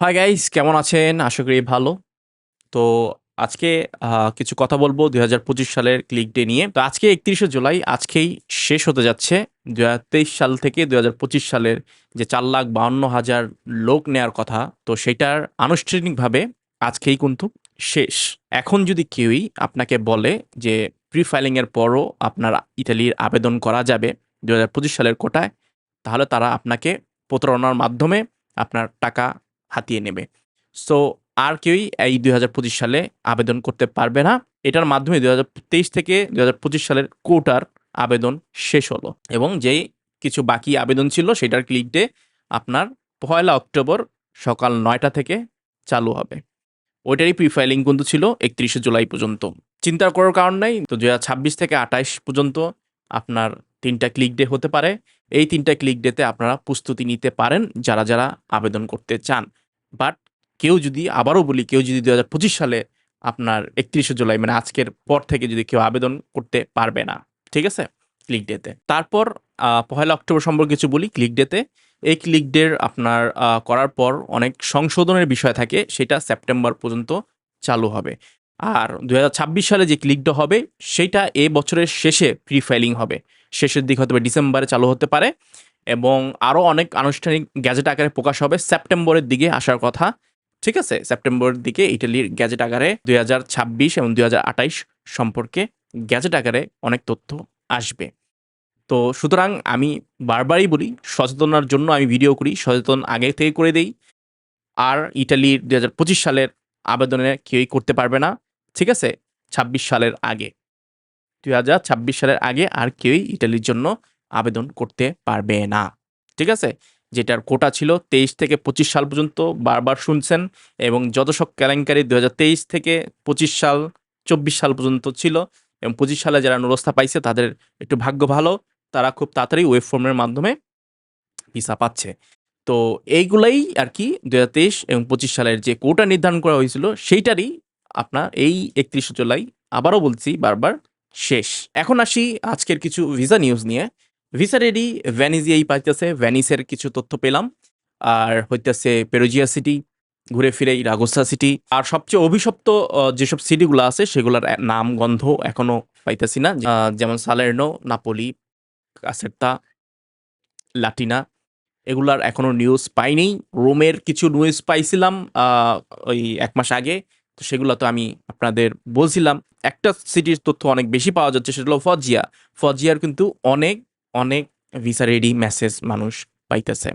Hi guys কেমন আছেন? আশা করি ভালো। তো আজকে কিছু কথা বলব দুই হাজার পঁচিশ সালের ক্লিক ডে নিয়ে। তো আজকে একত্রিশে জুলাই, আজকেই শেষ হতে যাচ্ছে। দুই হাজার তেইশ সাল থেকে দুই হাজার পঁচিশ সালের যে চার লাখ বাউন্ন হাজার লোক নেয়ার কথা, তো সেটার আনুষ্ঠানিকভাবে আজকেই কিন্তু শেষ। এখন যদি কেউই আপনাকে বলে যে প্রি ফাইলিংয়ের পরও আপনার ইতালির আবেদন করা যাবে দুই হাজার পঁচিশ সালের কোটায়, তাহলে তারা আপনাকে প্রতারণার মাধ্যমে আপনার টাকা হাতিয়ে নেবে। সো আর কেউই এই দুই হাজার পঁচিশ সালে আবেদন করতে পারবে না। এটার মাধ্যমে দুই হাজার তেইশ থেকে দুই হাজার পঁচিশ সালের কোটার আবেদন শেষ হলো এবং যেই কিছু বাকি আবেদন ছিল সেটার ক্লিক ডে আপনার পয়লা অক্টোবর সকাল নয়টা থেকে চালু হবে। ওইটারই প্রিফাইলিং কিন্তু ছিল একত্রিশে জুলাই পর্যন্ত। চিন্তা করার কারণ নাই। তো দু হাজার ছাব্বিশ থেকে আঠাইশ পর্যন্ত আপনার তিনটা ক্লিক ডে হতে পারে। এই তিনটা ক্লিক ডেতে আপনারা প্রস্তুতি নিতে পারেন যারা যারা আবেদন করতে চান। বাট কেউ যদি, আবারও বলি, কেউ যদি দু হাজার পঁচিশ সালে আপনার একত্রিশে জুলাই মানে আজকের পর থেকে যদি কেউ আবেদন করতে পারবে না, ঠিক আছে? ক্লিক ডেতে তারপর পহেলা অক্টোবর সম্পর্কে কিছু বলি ক্লিক ডেতে এই ক্লিক ডের আপনার করার পর অনেক সংশোধনের বিষয় থাকে, সেটা সেপ্টেম্বর পর্যন্ত চালু হবে। আর দু হাজার ছাব্বিশ সালে যে ক্লিকটা হবে, সেটা এ বছরের শেষে প্রি ফাইলিং হবে। শেষের দিক হতে পারে, ডিসেম্বরে চালু হতে পারে এবং আরও অনেক আনুষ্ঠানিক গ্যাজেট আকারে প্রকাশ হবে সেপ্টেম্বরের দিকে আসার কথা। ঠিক আছে? সেপ্টেম্বরের দিকে ইটালির গ্যাজেট আকারে দুই হাজার ছাব্বিশ এবং দুই হাজার আঠাইশ সম্পর্কে গ্যাজেট আকারে অনেক তথ্য আসবে। তো সুতরাং আমি বারবারই বলি, সচেতনার জন্য আমি ভিডিও করি, সচেতন আগে থেকে করে দেই। আর ইটালির দু হাজার পঁচিশ সালের আবেদনে কেউই করতে পারবে না। ঠিক আছে? ছাব্বিশ সালের আগে। দুই হাজার ছাব্বিশ সালের আগে আর কেউই ইটালির জন্য আবেদন করতে পারবে না। ঠিক আছে? যেটার কোটা ছিল তেইশ থেকে পঁচিশ সাল পর্যন্ত বারবার শুনছেন এবং যত সব কেলেঙ্কারি দু হাজার তেইশ থেকে পঁচিশ সাল, চব্বিশ সাল পর্যন্ত ছিল এবং পঁচিশ সালে যারা নুরস্থা পাইছে তাদের একটু ভাগ্য ভালো, তারা খুব তাড়াতাড়ি ওয়েব ফর্মের মাধ্যমে ভিসা পাচ্ছে। তো এইগুলাই আর কি দু হাজার তেইশ এবং পঁচিশ সালের যে কোটা নির্ধারণ করা হয়েছিল, সেইটারই আপনার এই একত্রিশে জুলাই আবারও বলছি বারবার শেষ। এখন আসি আজকের কিছু ভিসা নিউজ নিয়ে। ভিসা রেডি ভ্যানিজিয়াই পাইতেছে ভ্যানিসের কিছু তথ্য পেলাম। আর হইতেছে পেরোজিয়া সিটি ঘুরে ফিরে রাগোসা সিটি আর সবচেয়ে অভিশপ্ত যেসব সিটিগুলো আছে, সেগুলোর নাম, গন্ধ এখনও পাইতেছি না। যেমন সালের্নো নাপোলি কাসেরতা লাটিনা এগুলার এখনও নিউজ পাইনি। রোমের কিছু নিউজ পাইছিলাম ওই এক মাস আগে। তো সেগুলো তো আমি আপনাদের বলছিলাম। একটা সিটির তথ্য অনেক বেশি পাওয়া যাচ্ছে, সেটা হলো ফজিয়া। ফজিয়ার কিন্তু অনেক অনেক ভিসা রেডি মেসেজ মানুষ পাইতেছে।